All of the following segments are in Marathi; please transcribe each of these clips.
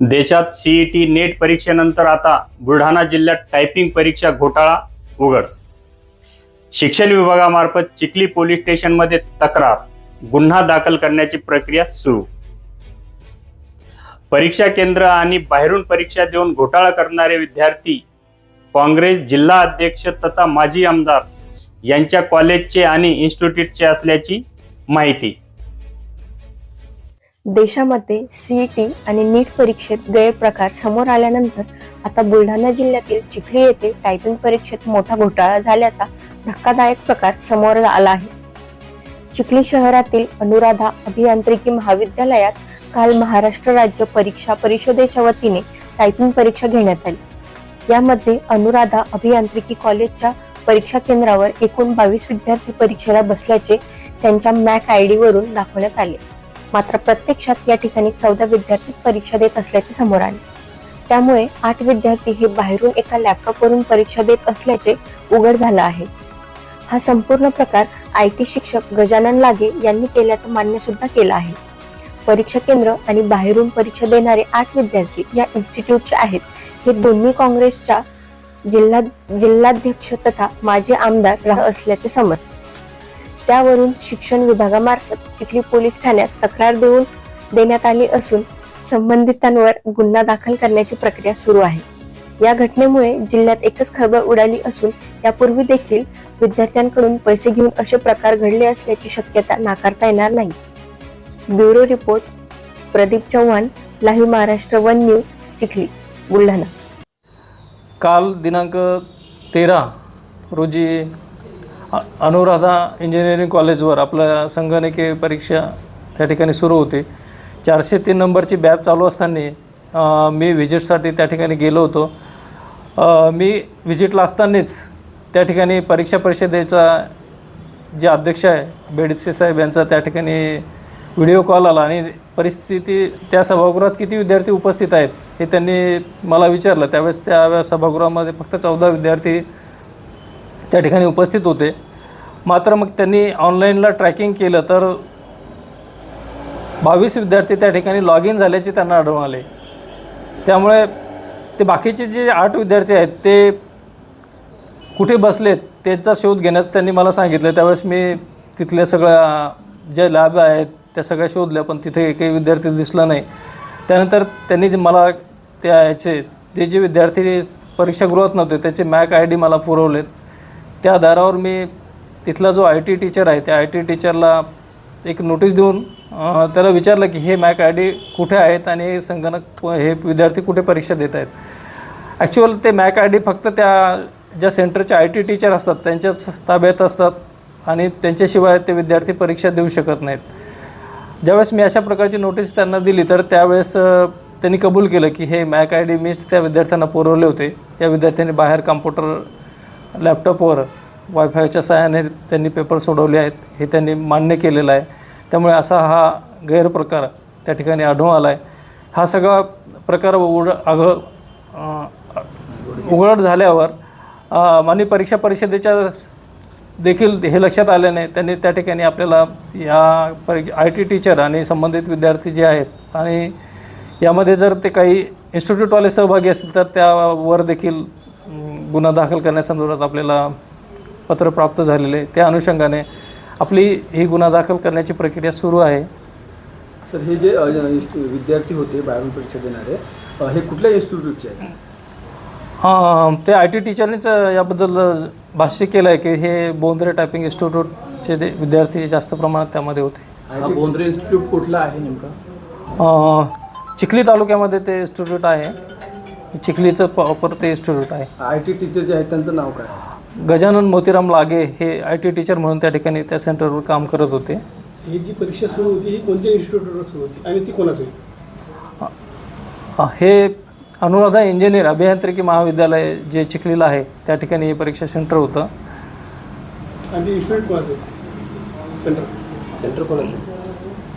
देशात सीईटी नेट परीक्षेनंतर आता बुलढाणा जिल्ह्यात टायपिंग परीक्षा घोटाळा उघड. शिक्षण विभागामार्फत चिखली पोलीस स्टेशनमध्ये तक्रार. गुन्हा दाखल करण्याची प्रक्रिया सुरू. परीक्षा केंद्र आणि बाहेरून परीक्षा देऊन घोटाळा करणारे विद्यार्थी काँग्रेस जिल्हा अध्यक्ष तथा माजी आमदार यांच्या कॉलेजचे आणि इन्स्टिट्यूटचे असल्याची माहिती. देशामध्ये सीईटी आणि नीट परीक्षेत गैरप्रकार समोर आल्यानंतर आता बुलढाणा जिल्ह्यातील चिखली येथे टायपिंग परीक्षेत मोठा घोटाळा झाल्याचा धक्कादायक प्रकार समोर आला आहे. चिखली शहरातील अनुराधा अभियांत्रिकी महाविद्यालयात काल महाराष्ट्र राज्य परीक्षा परिषदेच्या वतीने टायपिंग परीक्षा घेण्यात आली. यामध्ये अनुराधा अभियांत्रिकी कॉलेजच्या परीक्षा केंद्रावर एकूण बावीस विद्यार्थी परीक्षेला बसल्याचे त्यांच्या मॅक आय डी वरून दाखवण्यात आले. मात्र प्रत्यक्षात या ठिकाणी चौदा विद्यार्थीच परीक्षा देत असल्याचे समोर आले. त्यामुळे आठ विद्यार्थी हे बाहेरून एका लॅपटॉपवरून परीक्षा देत असल्याचे उघड झालं आहे. हा संपूर्ण प्रकार आय टी शिक्षक गजानन लागे यांनी केल्याचं मान्य सुद्धा केलं आहे. परीक्षा केंद्र आणि बाहेरून परीक्षा देणारे आठ विद्यार्थी या इन्स्टिट्यूटचे आहेत. हे दोन्ही काँग्रेसच्या जिल्हा जिल्हाध्यक्ष तथा माजी आमदार राह असल्याचे समजते. त्यावरून शिक्षण विभागामार्फत चिखली पोलीस ठाण्यात तक्रार देऊन देण्यात आली असून संबंधितांवर गुन्हा दाखल करण्याची प्रक्रिया सुरू आहे. या घटनेमुळे जिल्ह्यात एकच खळबळ उडाली असून यापूर्वी देखील विद्यार्थ्यांकडून पैसे घेऊन असे प्रकार घडले असल्याची शक्यता नाकारता येणार नाही. Bureau report Pradeep Chavan live Maharashtra one news Chikhli Buldhana. काल दिनांक तेरा रोजी अनुराधा इंजिनिअरिंग कॉलेजवर आपल्या संगणकीय परीक्षा त्या ठिकाणी सुरू होती. चारशे तीन नंबरची बॅच चालू असताना मी व्हिजिटसाठी त्या ठिकाणी गेलो होतो. मी व्हिजिटला असतानाच त्या ठिकाणी परीक्षा परिषदेचा जे अध्यक्ष आहे बेडसे साहेब यांचा त्या ठिकाणी व्हिडिओ कॉल आला आणि परिस्थिती त्या सभागृहात किती विद्यार्थी उपस्थित आहेत हे त्यांनी मला विचारलं. त्यावेळेस त्या सभागृहामध्ये फक्त चौदा विद्यार्थी त्या ठिकाणी उपस्थित होते. मात्र मग त्यांनी ऑनलाईनला ट्रॅकिंग केलं तर बावीस विद्यार्थी त्या ठिकाणी लॉग इन झाल्याचे त्यांना आढळून आले. त्यामुळे ते बाकीचे जे आठ विद्यार्थी आहेत ते कुठे बसलेत त्याचा शोध घेण्याचं त्यांनी मला सांगितलं. त्यावेळेस मी तिथल्या सगळ्या ज्या लॅब आहेत त्या सगळ्या शोधल्या पण तिथे एकही विद्यार्थी दिसला नाही. त्यानंतर त्यांनी जे मला त्या याचे ते जे विद्यार्थी परीक्षागृहात नव्हते त्याचे मॅक आय डी मला पुरवलेत. त्या आधारावर मी तिथला जो आय टी टीचर आहे त्या आय टी टीचरला एक नोटीस देऊन त्याला विचारलं की हे मॅक आय डी कुठे आहेत आणि हे संगणक हे विद्यार्थी कुठे परीक्षा देत आहेत? ॲक्च्युअल ते मॅक आय डी फक्त त्या ज्या सेंटरचे आय टी टीचर असतात त्यांच्याच ताब्यात असतात आणि त्यांच्याशिवाय ते विद्यार्थी परीक्षा देऊ शकत नाहीत. ज्यावेळेस मी अशा प्रकारची नोटीस त्यांना दिली तर त्यावेळेस त्यांनी कबूल केलं की हे मॅक आय डी मीच त्या विद्यार्थ्यांना पुरवले होते या विद्यार्थ्यांनी बाहेर कॉम्प्युटर लॅपटॉपवर वायफायच्या सहाय्याने त्यांनी पेपर सोडवले आहेत हे त्यांनी मान्य केलेलं आहे. त्यामुळे असा हा गैरप्रकार त्या ठिकाणी आढळून आला आहे हा सगळा प्रकार उघड आघ उघड झाल्यावर अ, आणि परीक्षा परिषदेच्या देखील हे लक्षात आले नाही त्यांनी त्या ठिकाणी आपल्याला या परी आय टी टीचर आणि संबंधित विद्यार्थी जे आहेत आणि यामध्ये जर ते काही इन्स्टिट्यूटवाले सहभागी असतील तर त्यावर देखील गुन्हा दाखल करण्यासंदर्भात आपल्याला पत्र प्राप्त झालेले आहे. त्या अनुषंगाने आपली ही गुन्हा दाखल करण्याची प्रक्रिया सुरू आहे. सर हे जे विद्यार्थी होते बाहेरून परीक्षा देणारे हे कुठल्या इन्स्टिट्यूटचे आहेत? हां ते आय टी टीचरनीच याबद्दल भाष्य केलं आहे की हे बोंद्रे टायपिंग इन्स्टिट्यूटचे ते विद्यार्थी जास्त प्रमाणात त्यामध्ये होते. हा बोंद्रे इन्स्टिट्यूट कुठला आहे नेमका? चिखली तालुक्यामध्ये ते इन्स्टिट्यूट आहे. चिखलीचं प्रॉपर ते इन्स्टिट्यूट आहे. आय टी टीचर जे आहेत त्यांचं नाव काय? आहे? गजानन मोतीराम लागे हे आय टी टीचर म्हणून त्या ठिकाणी त्या सेंटरवर काम करत होते. ही जी परीक्षा सुरू होती ही कोणत्या इन्स्टिट्यूटवर सुरू होती आणि ती कोणाची? हे अनुराधा इंजिनियर अभियांत्रिकी महाविद्यालय जे चिखलीला आहे त्या ठिकाणी हे परीक्षा सेंटर होतं. आणि इन्स्टिट्यूट कोणाचं? सेंटर सेंटर कोणाचं?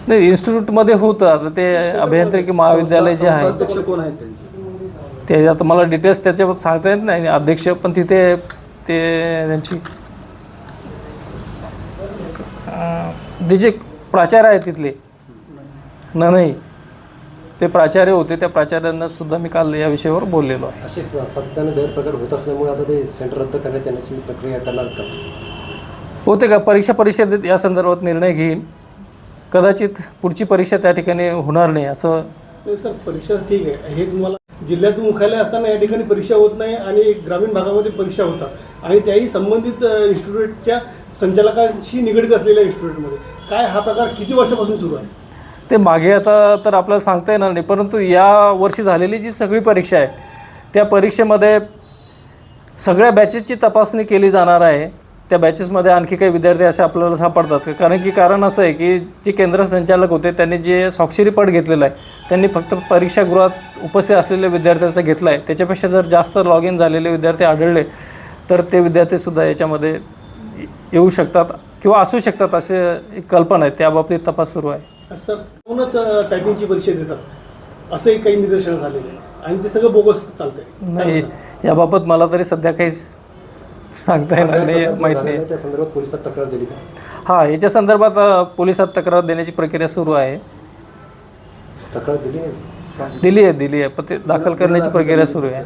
नाही इन्स्टिट्यूटमध्ये होतं. आता ते अभियांत्रिकी महाविद्यालय जे आहे. संस्थाध्यक्ष कोण आहेत त्यांचे? ते आता मला डिटेल्स त्याच्यावर सांगता येत नाही. अध्यक्ष पण तिथे ते त्यांची. अं, ते जे प्राचार्य आहेत तिथले न नाही ते प्राचार्य होते त्या प्राचार्यांना सुद्धा मी काल या विषयावर बोललेलो आहे. असे स- सातत्याने गैरप्रकार होत असल्यामुळे आता ते सेंटर रद्द करण्यात येण्याची प्रक्रिया करणार का? होते का? परीक्षा परिषदेत या संदर्भात निर्णय घेईन. कदाचित पुढची परीक्षा त्या ठिकाणी होणार नाही असं सर परीक्षा ठीक आहे. हे तुम्हाला जिल्ह्याचं मुख्यालय असताना या ठिकाणी परीक्षा होत नाही आणि ग्रामीण भागामध्ये परीक्षा होतात. आणि त्याही संबंधित इन्स्टिट्यूटच्या संचालकांशी निगडीत असलेल्या इन्स्टिट्यूटमध्ये काय हा प्रकार किती वर्षापासून सुरू आहे? ते मागे आता तर आपल्याला सांगता येणार नाही परंतु या वर्षी झालेली जी सगळी परीक्षा आहे त्या परीक्षेमध्ये सगळ्या बॅचेसची तपासणी केली जाणार आहे. त्या बॅचेसमध्ये आणखी काही विद्यार्थी असे आपल्याला सापडतात. कारण की कारण असं आहे की जे केंद्र संचालक होते त्यांनी जे स्वाक्षरी पट घेतलेलं आहे त्यांनी फक्त परीक्षागृहात उपस्थित असलेल्या विद्यार्थ्यांचा घेतला आहे. त्याच्यापेक्षा जर जास्त लॉग इन झालेले विद्यार्थी आढळले तर ते विद्यार्थीसुद्धा याच्यामध्ये येऊ शकतात किंवा असू शकतात असे एक कल्पना आहे. त्याबाबतीत तपास सुरू आहे. सर अ, टायपिंगची परीक्षा देतात. असंही काही निदर्शनं झालेले आहे आणि ते सगळं बोगस चालतंय. नाही याबाबत मला तरी सध्या काहीच सांगता येणार नाही माहीत नाही. आहे, त्या संदर्भात पोलिसात तक्रार दिली का? हां याच्या संदर्भात अ, पोलिसात तक्रार देण्याची प्रक्रिया सुरू आहे. तक्रार दिली नाही? दिली आहे दिली आहे. पण ते दाखल करण्याची प्रक्रिया सुरू आहे.